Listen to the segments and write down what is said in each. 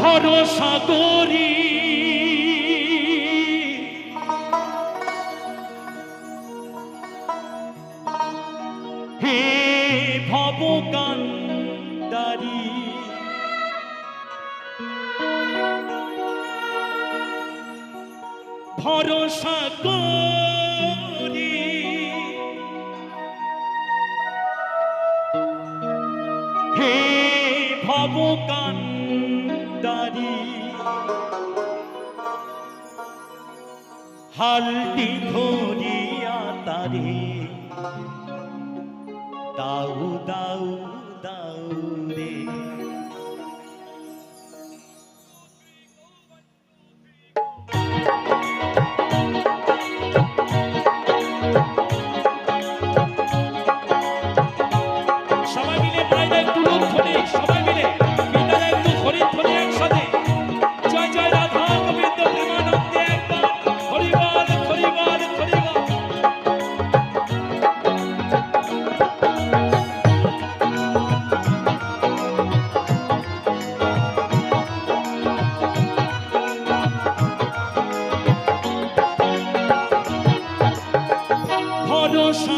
ভরসা করি। হে ভব কান্দারি ভরসা করি। পাবো কান্দারি হালটি ধরিয়া তারে। দাউ দাউ দাউ রে। সবাই মিলে বাইরে তুলুন সবাই Rosh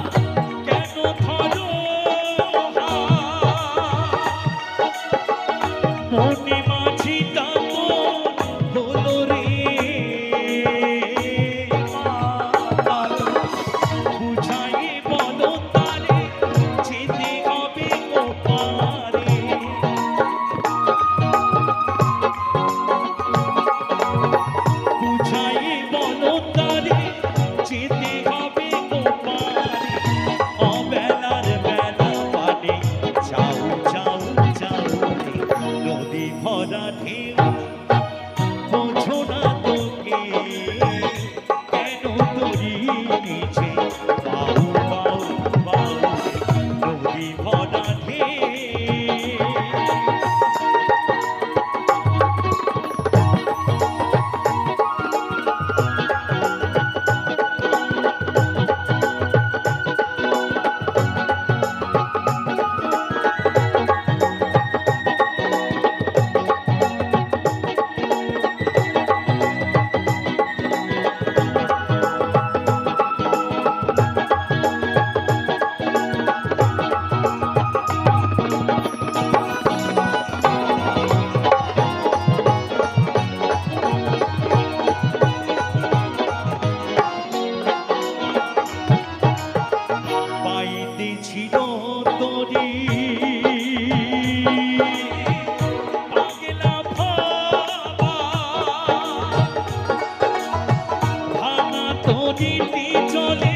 ধরিতে চলে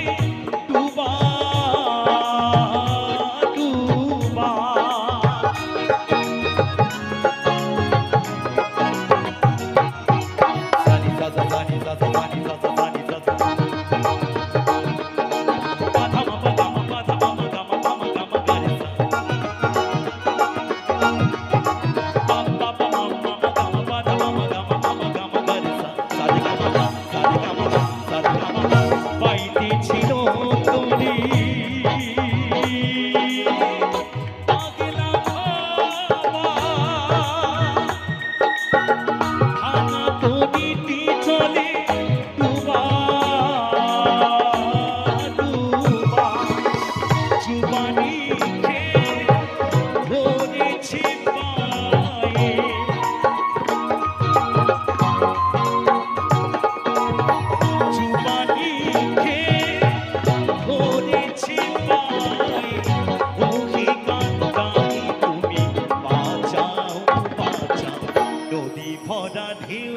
ডুবা ডুবা। সানি সাজা সানি সাজা সানি সাজা। নদী ভরা ঢেউ।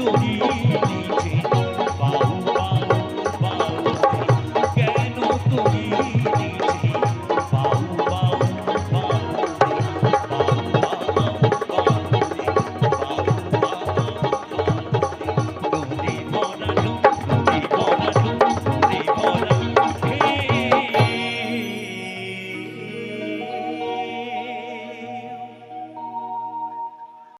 落地